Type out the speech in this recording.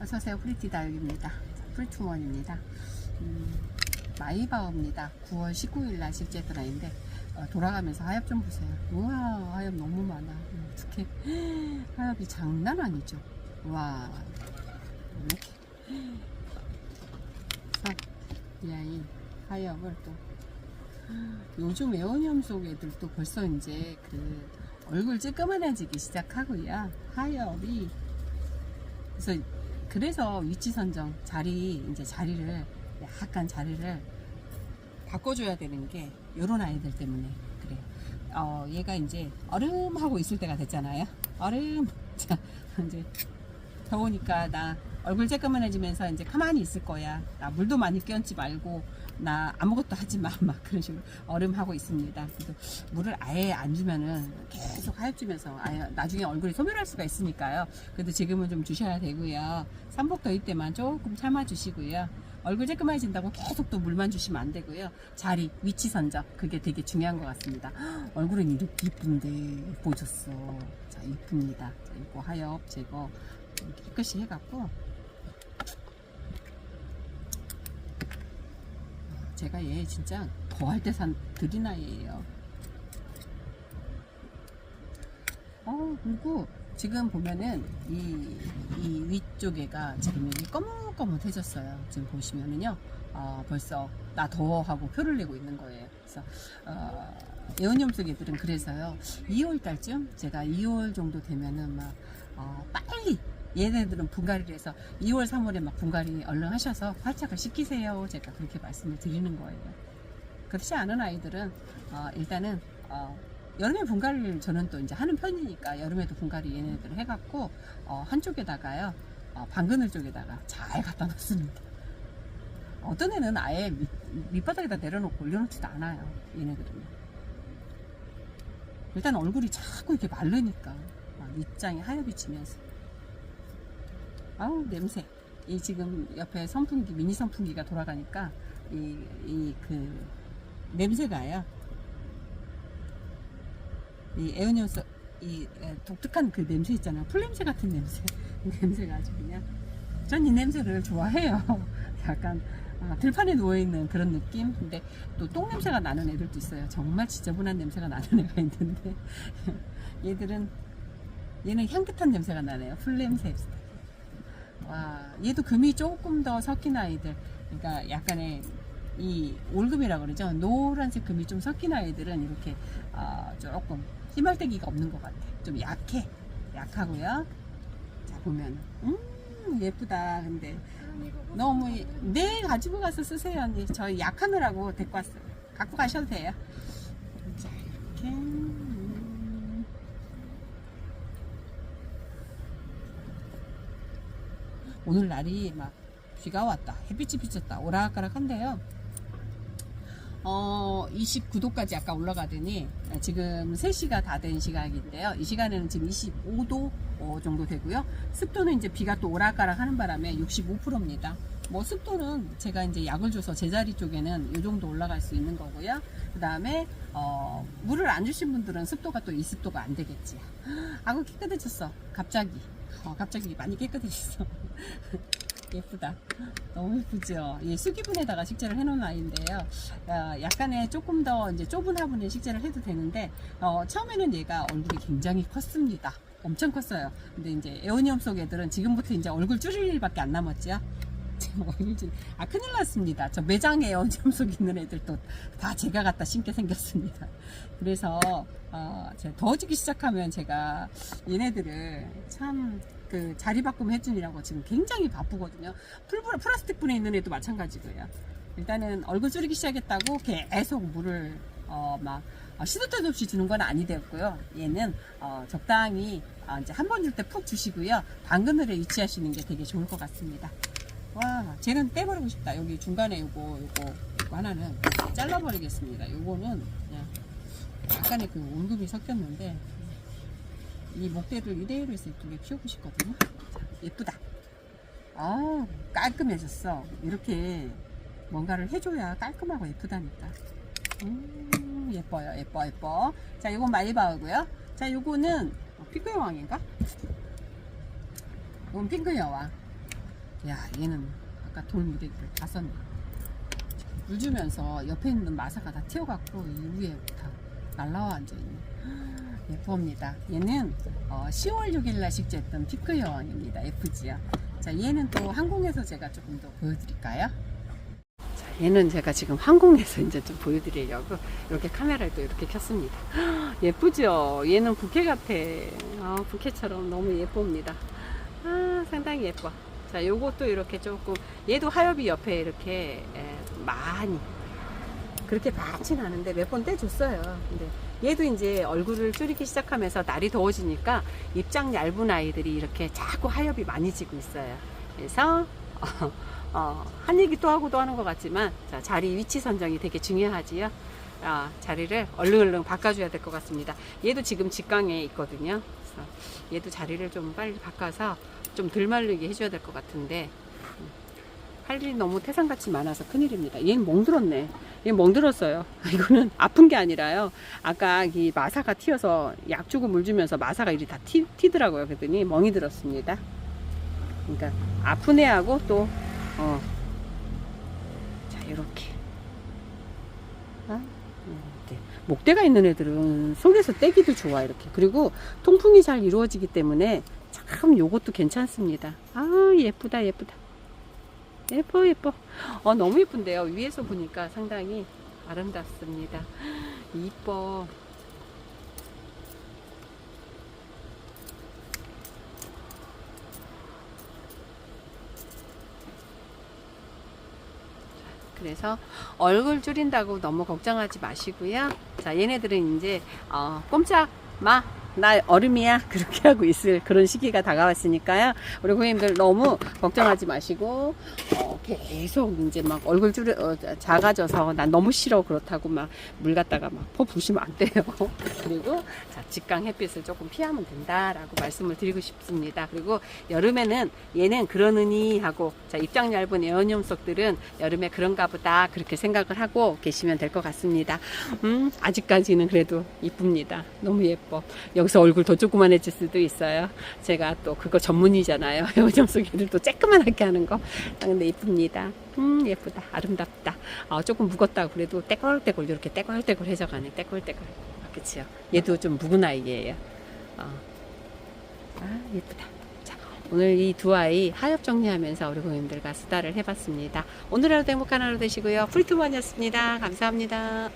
어서오세요. 프리티다육입니다. 프리투원입니다. 음, 마이바오입니다. 9월 19일 날 실제 드라인데 어, 돌아가면서 하엽 좀 보세요. 우와 하엽 너무 많아. 음, 어떻게 하엽이 장난 아니죠. 와 이렇게 이 하엽을 또 요즘 에어니엄 속 애들도 벌써 이제 그 얼굴 쬐끄만해지기 시작하고요. 하엽이 그래서 그래서 위치 선정 자리 이제 자리를 약간 자리를 바꿔줘야 되는 게 요런 아이들 때문에 그래요. 어 얘가 이제 얼음 하고 있을 때가 됐잖아요. 얼음 자 이제 더우니까 나 얼굴 쬐끄만해지면서 이제 가만히 있을 거야. 나 물도 많이 끼얹지 말고 나 아무것도 하지 마. 막 그런 식으로 얼음하고 있습니다. 그래도 물을 아예 안 주면은 계속 하엽주면서 아예 나중에 얼굴이 소멸할 수가 있으니까요. 그래도 지금은 좀 주셔야 되고요. 삼복 더위 때만 조금 참아 주시고요. 얼굴 쬐끄만해진다고 계속 또 물만 주시면 안 되고요. 자리, 위치 선정 그게 되게 중요한 것 같습니다. 얼굴은 이렇게 이쁜데 예뻐졌어. 자, 이쁩니다. 자, 이거 하엽 제거 이렇게 깨끗이 해갖고 제가 얘 진짜 거할 때산 들인 아이예요. 어 그리고 지금 보면은 이, 이 위쪽에가 지금 여기 꺼뭇꺼뭇해졌어요. 지금 보시면은요, 어, 벌써 나 더워 하고 표를 내고 있는 거예요. 그래서 어, 속 애들은 그래서요, 2월 달쯤 제가 2월 정도 되면은 막 얘네들은 분갈이를 해서 2월, 3월에 막 분갈이 얼른 하셔서 활착을 시키세요. 제가 그렇게 말씀을 드리는 거예요. 그렇지 않은 아이들은 어, 일단은 어, 여름에 분갈이를 저는 또 이제 하는 편이니까 여름에도 분갈이 얘네들 해갖고 어, 한쪽에다가요 어, 방그늘 쪽에다가 잘 갖다 놓습니다. 어떤 애는 아예 밑, 밑바닥에다 내려놓고 올려놓지도 않아요. 얘네들은 일단 얼굴이 자꾸 이렇게 마르니까 막 밑장이 하얗게 지면서 아우 냄새. 이 지금 옆에 선풍기 미니 선풍기가 돌아가니까 이 이 그 냄새가요. 이 에어니어스 이 에, 독특한 그 냄새 있잖아요. 풀냄새 같은 냄새. 이 냄새가 아주 그냥 전 이 냄새를 좋아해요. 약간 아, 들판에 누워있는 그런 느낌? 근데 또 똥냄새가 나는 애들도 있어요. 정말 지저분한 냄새가 나는 애가 있는데. 얘들은 얘는 향긋한 냄새가 나네요. 풀냄새 와, 얘도 금이 조금 더 섞인 아이들. 그러니까 약간의 이 올금이라 그러죠. 노란색 금이 좀 섞인 아이들은 이렇게 어, 조금 희말대기가 없는 것 같아. 좀 약해. 약하고요. 자 보면 음 예쁘다. 근데 너무 이- 네 가지고 가서 쓰세요 언니. 저희 약하느라고 데리고 왔어요. 갖고 가셔도 돼요. 자 이렇게. 음. 오늘 날이 막 비가 왔다 햇빛이 비쳤다 오락가락한데요. 어 29도까지 아까 올라가더니 지금 3시가 다 된 시각인데요. 이 시간에는 지금 25도 어, 정도 되고요. 습도는 이제 비가 또 오락가락 하는 바람에 65%입니다. 뭐 습도는 제가 이제 약을 줘서 제자리 쪽에는 이 정도 올라갈 수 있는 거고요. 그 다음에 어, 물을 안 주신 분들은 습도가 또 20도가 안 되겠지. 아고 깨끗해졌어. 갑자기. 어, 갑자기 많이 깨끗해졌어 예쁘다. 너무 예쁘죠? 예, 수기분에다가 식재를 해놓은 아이인데요. 어, 약간의 조금 더 이제 좁은 화분에 식재를 해도 되는데, 어, 처음에는 얘가 얼굴이 굉장히 컸습니다. 엄청 컸어요. 근데 이제 에어니엄 속 애들은 지금부터 이제 얼굴 줄일 일밖에 안 남았죠. 아, 큰일 났습니다. 저 매장에 에어니엄 속 있는 애들도 다 제가 갖다 심게 생겼습니다. 그래서, 어, 제가 더워지기 시작하면 제가 얘네들을 참, 그 자리 바꿈 해준이라고 지금 굉장히 바쁘거든요. 풀, 플라스틱 분에 있는 애도 마찬가지고요. 일단은 얼굴 줄이기 시작했다고 계속 물을 어, 막 어, 시도 때도 없이 주는 건 아니 되었고요. 얘는 어, 적당히 어, 이제 한 번 줄 때 푹 주시고요. 방그늘에 위치하시는 게 되게 좋을 것 같습니다. 와, 쟤는 떼버리고 싶다. 여기 중간에 요거 요거 요거 하나는 잘라버리겠습니다. 요거는 약간의 그 온금이 섞였는데 이 목대를 이대로 해서 이쪽에 키우고 싶거든요. 자, 예쁘다. 아, 깔끔해졌어. 이렇게 뭔가를 해줘야 깔끔하고 예쁘다니까. 음, 예뻐요. 예뻐, 예뻐. 자, 요건 마이바우고요. 자, 요거는 어, 핑크 여왕인가? 이건 핑크 여왕. 야 얘는 아까 돌무대기를 다 썼네 물 주면서 옆에 있는 마사가 다 튀어갖고 이 위에 다 날라와 앉아있네 예쁩니다. 얘는 어, 10월 6일날 식재했던 피크 여왕입니다. FG요. 자 얘는 또 항공에서 제가 조금 더 보여드릴까요? 자 얘는 제가 지금 항공에서 이제 좀 보여드리려고 이렇게 카메라를 또 이렇게 켰습니다. 예쁘죠? 얘는 부케 같아. 아, 부케처럼 너무 예쁩니다. 아 상당히 예뻐. 자 요것도 이렇게 조금 얘도 하엽이 옆에 이렇게 에, 많이. 그렇게 많진 않은데 몇 번 떼줬어요. 근데 얘도 이제 얼굴을 줄이기 시작하면서 날이 더워지니까 입장 얇은 아이들이 이렇게 자꾸 하엽이 많이 지고 있어요. 그래서 어, 어, 한 얘기 또 하고 또 하는 것 같지만 자, 자리 위치 선정이 되게 중요하지요. 아, 자리를 얼른 얼른 바꿔줘야 될 것 같습니다. 얘도 지금 직강에 있거든요. 그래서 얘도 자리를 좀 빨리 바꿔서 좀 덜 말리게 해줘야 될 것 같은데 음, 할 일이 너무 태산같이 많아서 큰일입니다. 얘는 멍들었네. 얘 멍들었어요. 이거는 아픈 게 아니라요. 아까 이 마사가 튀어서 약 주고 물 주면서 마사가 이리 다 튀, 튀더라고요. 그랬더니 멍이 들었습니다. 그러니까 아픈 애하고 또 어. 자 아, 이렇게. 목대가 있는 애들은 속에서 떼기도 좋아 이렇게 그리고 통풍이 잘 이루어지기 때문에 참 요것도 괜찮습니다. 아 예쁘다 예쁘다. 예뻐 예뻐. 어 너무 예쁜데요. 위에서 보니까 상당히 아름답습니다. 이뻐. 그래서 얼굴 줄인다고 너무 걱정하지 마시고요. 자 얘네들은 이제 어, 꼼짝 마나 얼음이야? 그렇게 하고 있을 그런 시기가 다가왔으니까요. 우리 고객님들 너무 걱정하지 마시고 어, 계속 이제 막 얼굴 줄여 어, 작아져서 난 너무 싫어 그렇다고 막 물 갖다가 막 퍼 부으시면 안 돼요. 그리고 자 직강 햇빛을 조금 피하면 된다라고 말씀을 드리고 싶습니다. 그리고 여름에는 얘는 그러느니 하고 자 입장 얇은 애완염석들은 여름에 그런가 보다 그렇게 생각을 하고 계시면 될 것 같습니다. 음 아직까지는 그래도 이쁩니다. 너무 예뻐 서 얼굴 더 조그만해질 수도 있어요. 제가 또 그거 전문이잖아요. 애완염소 애들도 쬐끄만하게 하는 거. 아, 근데 이쁩니다. 음, 예쁘다. 아름답다. 어, 조금 무겁다고 그래도 떼걸떼걸 이렇게 떼걸떼걸 해져가네. 떼걸떼걸. 아, 그치요. 얘도 좀 묵은 아이예요. 어. 아, 예쁘다. 자, 오늘 이 두 아이 하엽 정리하면서 우리 고객님들과 수다를 해봤습니다. 오늘 하루도 행복한 하루 되시고요. 프리투먼이었습니다. 감사합니다.